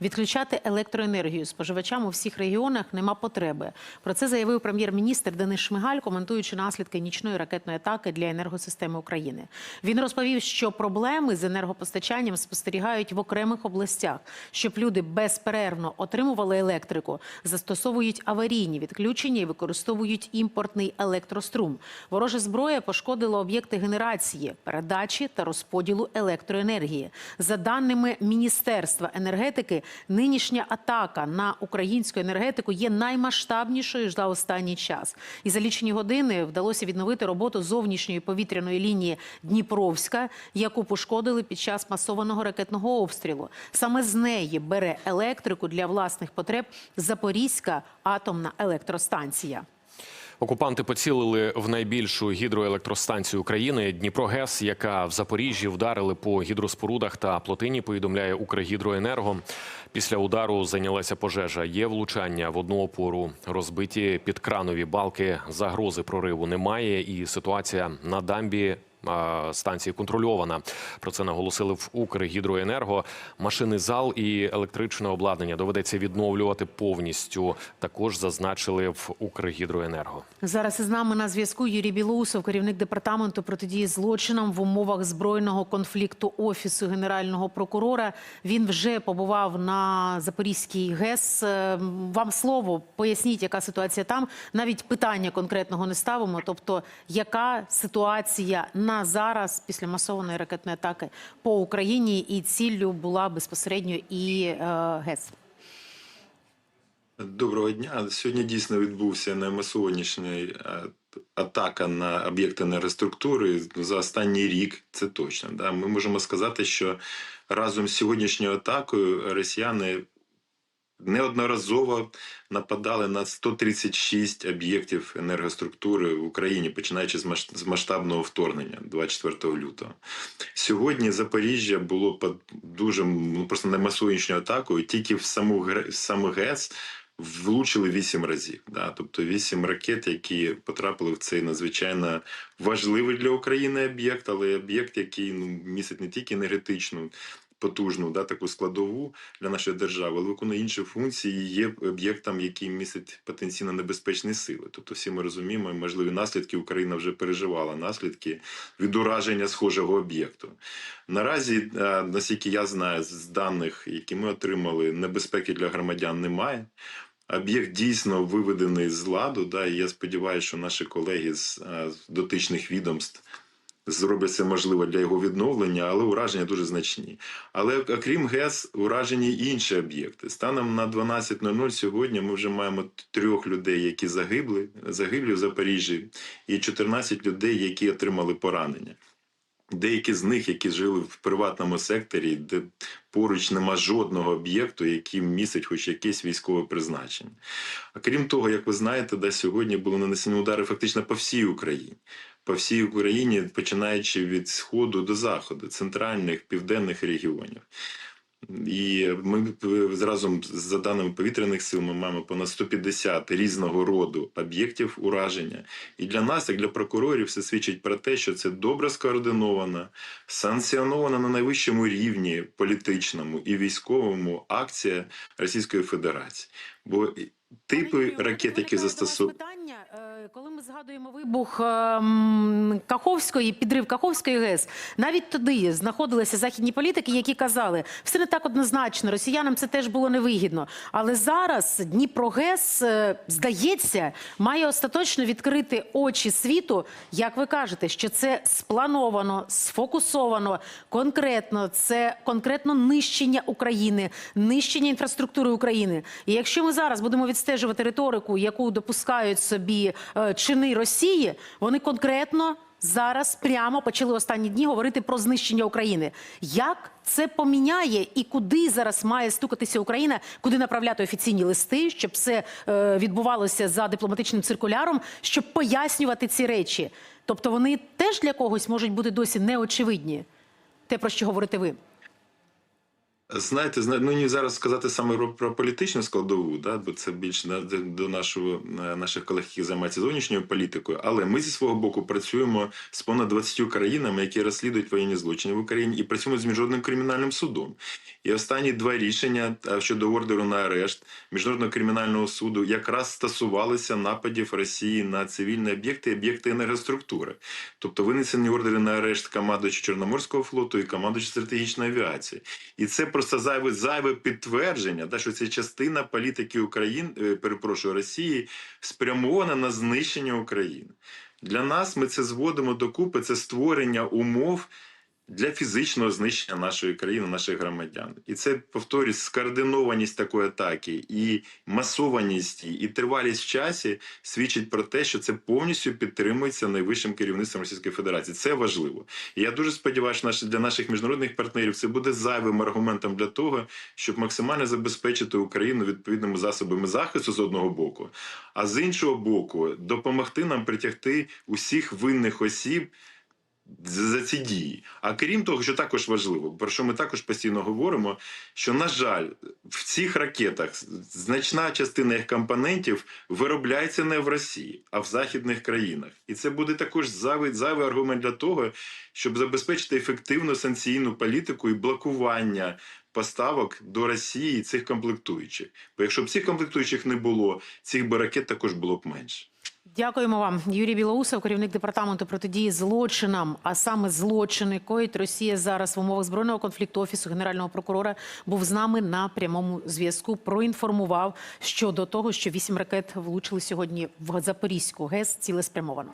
Відключати електроенергію споживачам у всіх регіонах нема потреби. Про це заявив прем'єр-міністр Денис Шмигаль, коментуючи наслідки нічної ракетної атаки для енергосистеми України. Він розповів, що проблеми з енергопостачанням спостерігають в окремих областях, щоб люди безперервно отримували електрику, застосовують аварійні відключення і використовують імпортний електрострум. Ворожа зброя пошкодила об'єкти генерації, передачі та розподілу електроенергії. За даними Міністерства енергетики, нинішня атака на українську енергетику є наймасштабнішою за останній час. І за лічені години вдалося відновити роботу зовнішньої повітряної лінії Дніпровська, яку пошкодили під час масованого ракетного обстрілу. Саме з неї бере електрику для власних потреб Запорізька атомна електростанція. Окупанти поцілили в найбільшу гідроелектростанцію України Дніпрогес, яка в Запоріжжі вдарили по гідроспорудах та плотині. Повідомляє Укргідроенерго. Після удару зайнялася пожежа. Є влучання в одну опору, розбиті підкранові балки. Загрози прориву немає, і ситуація на дамбі. Станції контрольована. Про це наголосили в Укргідроенерго. Машини зал і електричне обладнання доведеться відновлювати повністю. Також зазначили в Укргідроенерго. Зараз із нами на зв'язку Юрій Білоусов, керівник департаменту протидії злочинам в умовах збройного конфлікту офісу генерального прокурора. Він вже побував на Запорізькій ГЕС. Е, Вам слово поясніть, яка ситуація там. Навіть питання конкретного не ставимо. Тобто, яка ситуація на зараз після масованої ракетної атаки по Україні, і ціллю була безпосередньо і е, ГЕС. Доброго дня. Сьогодні дійсно відбувся наймасованіший е, атака на об'єкти енергоструктури за останній рік. Це точно. Да? Ми можемо сказати, що разом з сьогоднішньою атакою росіяни неодноразово нападали на 136 об'єктів енергоструктури в Україні, починаючи з масштабного вторгнення 24 лютого. Сьогодні Запоріжжя було під дуже ну, просто наймасовішньою атакою. Тільки в саму в саму ГЕС влучили вісім разів. Да? Тобто вісім ракет, які потрапили в цей надзвичайно важливий для України об'єкт, але об'єкт, який ну, містить не тільки енергетичну. Потужну да, таку складову для нашої держави, але виконує інші функції. і Є об'єктом, який містить потенційно небезпечні сили. Тобто, всі ми розуміємо, можливі наслідки Україна вже переживала наслідки від ураження схожого об'єкту. Наразі, е, наскільки я знаю, з даних, які ми отримали, небезпеки для громадян немає. Об'єкт дійсно виведений з ладу. Да, і я сподіваюся, що наші колеги з е, з дотичних відомств зроблять можливо для його відновлення, але ураження дуже значні. Але окрім ГЕС, уражені й інші об'єкти. Станом на 12.00 сьогодні ми вже маємо трьох людей, які загибли, загиблі в Запоріжжі, і 14 людей, які отримали поранення. Деякі з них, які жили в приватному секторі, де поруч нема жодного об'єкту, який містить хоч якесь військове призначення. А крім того, як ви знаєте, да, сьогодні були нанесені удари фактично по всій Україні. По всій Україні, починаючи від сходу до заходу, центральних, південних регіонів. І ми разом за даними повітряних сил ми маємо понад 150 різного роду об'єктів ураження. І для нас, як для прокурорів, все свідчить про те, що це добре скоординована, санкціонована на найвищому рівні політичному і військовому акція Російської Федерації. Бо типи ракет, які застосовують. питання, е, коли ми згадуємо вибух ем, Каховської, підрив Каховської ГЕС, навіть тоді знаходилися західні політики, які казали, все не так однозначно, росіянам це теж було невигідно. Але зараз Дніпрогес, е, здається, має остаточно відкрити очі світу. Як ви кажете, що це сплановано, сфокусовано, конкретно, це конкретно нищення України, нищення інфраструктури України. І якщо ми зараз будемо відстежувати риторику, яку допускають собі е, чини Росії, вони конкретно зараз прямо почали останні дні говорити про знищення України. Як це поміняє і куди зараз має стукатися Україна, куди направляти офіційні листи, щоб все е, відбувалося за дипломатичним циркуляром, щоб пояснювати ці речі? Тобто вони теж для когось можуть бути досі неочевидні, те про що говорите ви. Знаєте, зна- ну ні зараз сказати саме про, про політичну складову, да, бо це більше на- до нашого е, наших колег, які займаються зовнішньою політикою. Але ми зі свого боку працюємо з понад 20 країнами, які розслідують воєнні злочини в Україні, і працюємо з міжнародним кримінальним судом. І останні два рішення е, щодо ордеру на арешт міжнародного кримінального суду якраз стосувалися нападів Росії на цивільні об'єкти, і об'єкти енергоструктури. Тобто винесені ордери на арешт командуючи Чорноморського флоту і командуючи стратегічної авіації. І це просто зайве зайве підтвердження, та що це частина політики України, е, перепрошую Росії, спрямована на знищення України. Для нас ми це зводимо докупи, це створення умов. Для фізичного знищення нашої країни, наших громадян, і це повторюсь, скоординованість такої атаки, і масованість, і тривалість в часі свідчить про те, що це повністю підтримується найвищим керівництвом Російської Федерації. Це важливо. І я дуже сподіваюся, що для наших міжнародних партнерів це буде зайвим аргументом для того, щоб максимально забезпечити Україну відповідними засобами захисту з одного боку, а з іншого боку, допомогти нам притягти усіх винних осіб за ці дії. А крім того, що також важливо, про що ми також постійно говоримо, що, на жаль, в цих ракетах значна частина їх компонентів виробляється не в Росії, а в західних країнах. І це буде також зайвий, зайвий аргумент для того, щоб забезпечити ефективну санкційну політику і блокування. Поставок до Росії цих комплектуючих. Бо якщо б цих комплектуючих не було, цих би ракет також було б менше. Дякуємо вам, Юрій Білоусов, керівник департаменту протидії злочинам, а саме злочини коїть Росія зараз в умовах збройного конфлікту офісу генерального прокурора був з нами на прямому зв'язку. Проінформував щодо того, що вісім ракет влучили сьогодні в Запорізьку ГЕС цілеспрямовано.